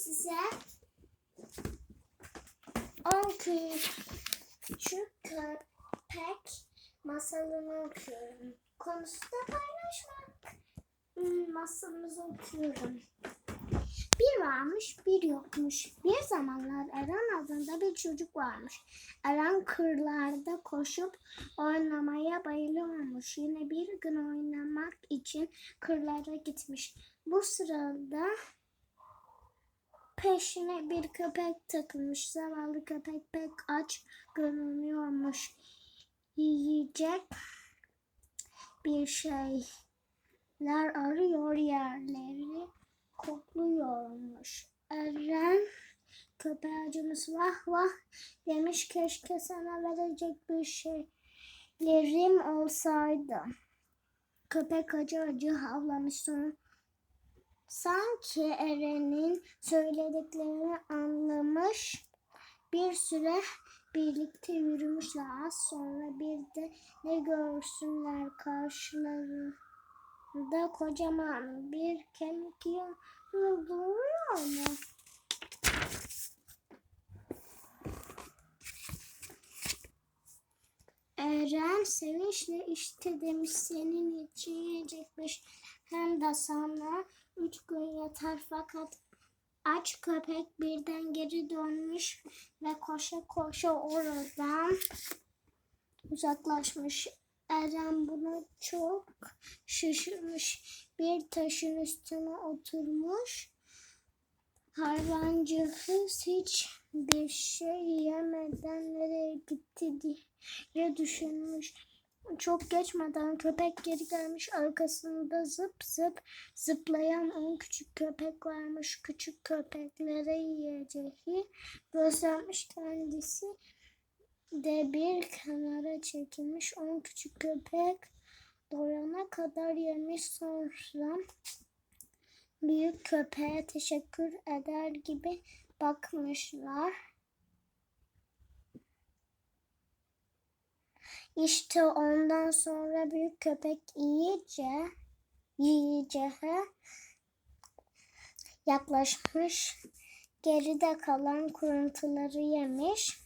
size 10 küçük köpek masalını okuyorum. Konusu da paylaşmak. Hmm, masalımızı okuyorum. Bir varmış, bir yokmuş. Bir zamanlar Eren adında bir çocuk varmış. Eren kırlarda koşup oynamaya bayılıyormuş. Yine bir gün oynamak için kırlara gitmiş. Bu sırada peşine bir köpek takılmış. Zavallı köpek pek aç görünüyormuş. Yiyecek bir şeyler arıyor yerleri kokluyormuş. Eren köpeğe vah vah demiş keşke sana verecek bir şeylerim olsaydı. Köpek acı acı havlamış sonra sanki Eren'in söylediklerini anlamış. Bir süre birlikte yürümüşler. Az sonra bir de ne görsünler karşılarında kocaman bir kemik duruyor mu? Eren sevinçle işte demiş senin için yiyecekmiş hem de sana üç gün yeter fakat aç köpek birden geri dönmüş ve koşa koşa oradan uzaklaşmış. Eren buna çok şaşırmış. Bir taşın üstüne oturmuş. Hayvancığız hiç bir şey yemeden nereye gitti diye düşünmüş. Çok geçmeden köpek geri gelmiş arkasında zıp zıp zıplayan on küçük köpek varmış. Küçük köpeklere yiyeceği gözlenmiş kendisi de bir kenara çekilmiş. On küçük köpek doyana kadar yemiş sonra büyük köpeğe teşekkür eder gibi bakmışlar. İşte ondan sonra büyük köpek iyice yiyeceğe yaklaşmış. Geride kalan kuruntuları yemiş.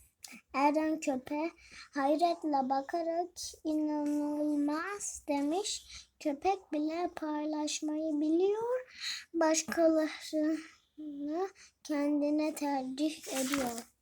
Eren köpeğe hayretle bakarak inanılmaz demiş. Köpek bile paylaşmayı biliyor. Başkalarını kendine tercih ediyor.